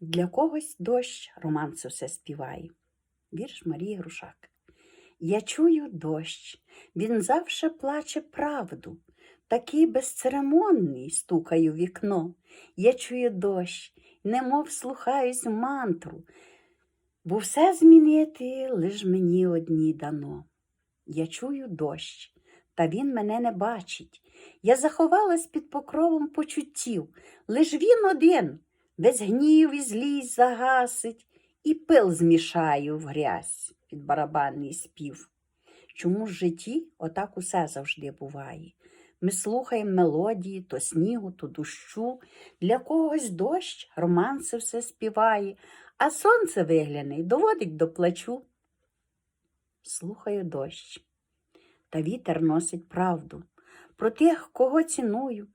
Для когось дощ романси все співає. Вірш Марії Грушак. Я чую дощ, він завше плаче правду, такий безцеремонний стукаю вікно. Я чую дощ, немов слухаюсь мантру, бо все змінити лиш мені одні дано. Я чую дощ, та він мене не бачить. Я заховалась під покровом почуттів, лиш він один, весь гнів і злість загасить, і пил змішаю в грязь під барабанний спів. Чому в житті отак усе завжди буває? Ми слухаємо мелодії то снігу, то дощу, для когось дощ романси все співає, а сонце вигляне й доводить до плачу. Слухаю дощ, та вітер носить правду про тих, кого ціную,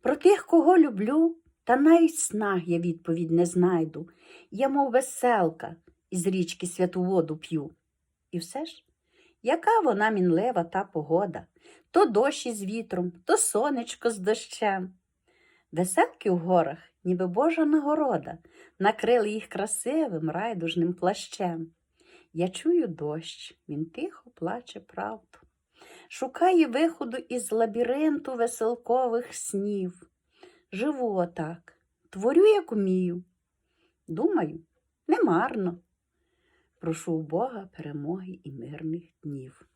про тих, кого люблю, та навіть снах я відповідь не знайду. Я, мов веселка, із річки святу воду п'ю. І все ж, яка вона мінлива та погода, то дощ із вітром, то сонечко з дощем. Веселки в горах, ніби Божа нагорода, накрили їх красивим райдужним плащем. Я чую дощ, він тихо плаче правду, шукає виходу із лабіринту веселкових снів. Живу отак, творю, як умію. Думаю, немарно. Прошу у Бога перемоги і мирних днів.